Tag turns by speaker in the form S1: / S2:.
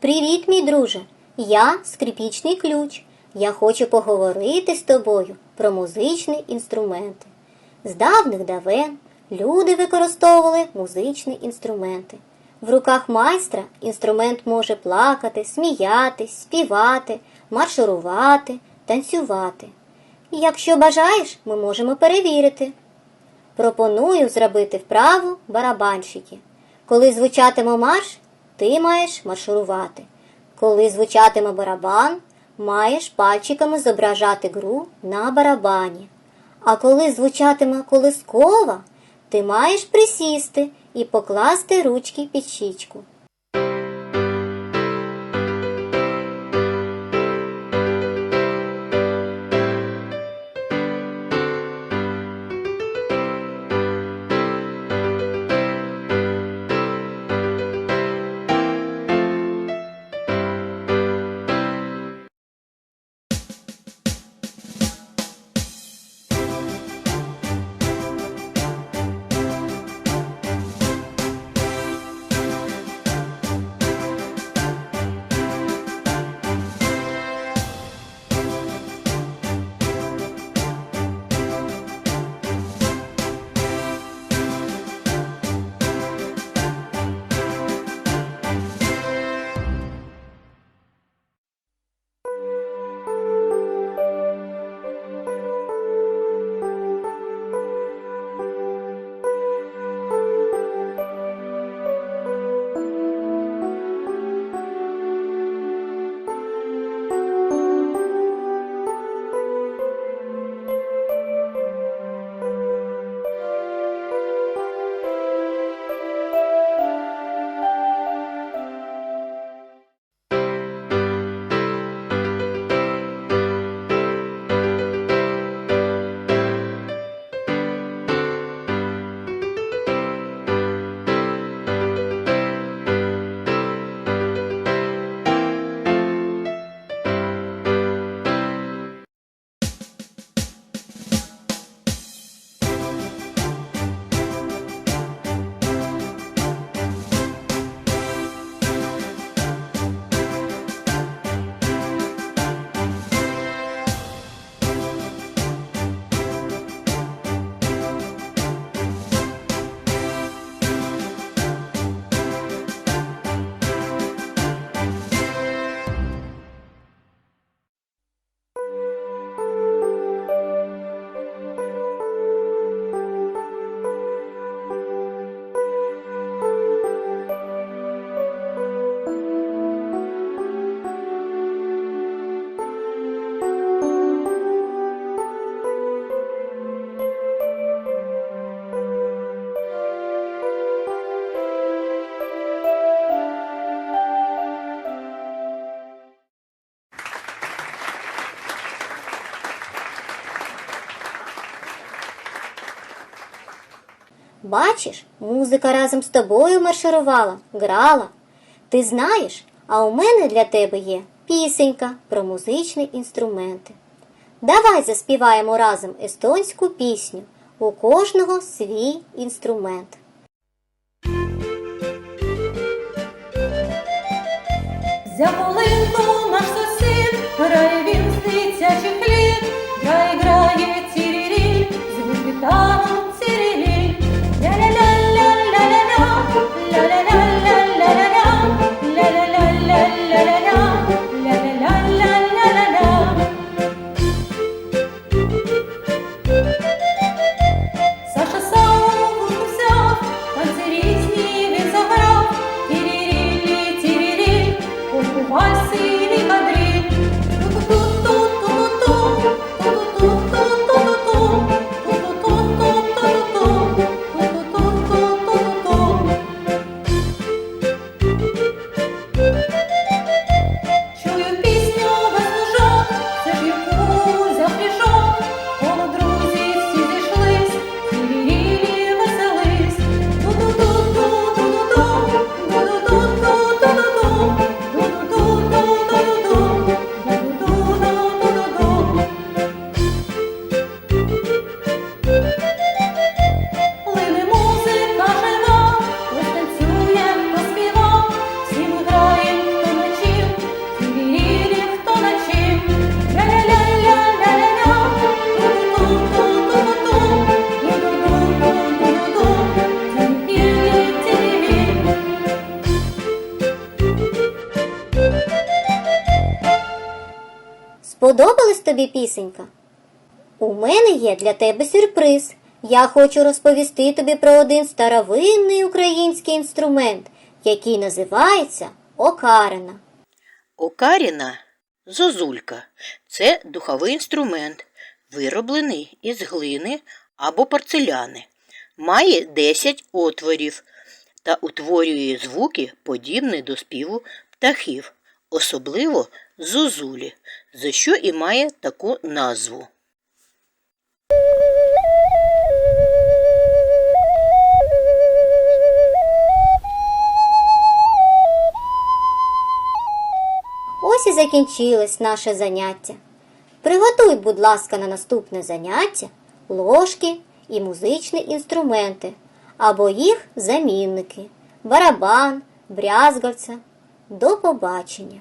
S1: Привіт, мій друже. Я скрипічний ключ. Я хочу поговорити з тобою про музичні інструменти. З давних давен люди використовували музичні інструменти. В руках майстра інструмент може плакати, сміятись, співати, марширувати, танцювати. Якщо бажаєш, ми можемо перевірити. Пропоную зробити вправу барабанщики. Коли звучатиме марш, ти маєш марширувати. Коли звучатиме барабан, маєш пальчиками зображати гру на барабані. А коли звучатиме колискова, ти маєш присісти і покласти ручки під щічку. Бачиш, музика разом з тобою марширувала, грала. Ти знаєш, а у мене для тебе є пісенька про музичні інструменти. Давай заспіваємо разом естонську пісню. У кожного свій інструмент.
S2: За
S1: Сподобалась тобі пісенька? У мене є для тебе сюрприз. Я хочу розповісти тобі про один старовинний український інструмент, який називається окарина.
S3: Окаріна зозулька це духовий інструмент, вироблений із глини або порцеляни. Має 10 отворів та утворює звуки, подібні до співу птахів, особливо зозулі, за що і має таку назву.
S1: Ось і закінчилось наше заняття. Приготуй, будь ласка, на наступне заняття ложки і музичні інструменти або їх замінники барабан, брязгавця. До побачення!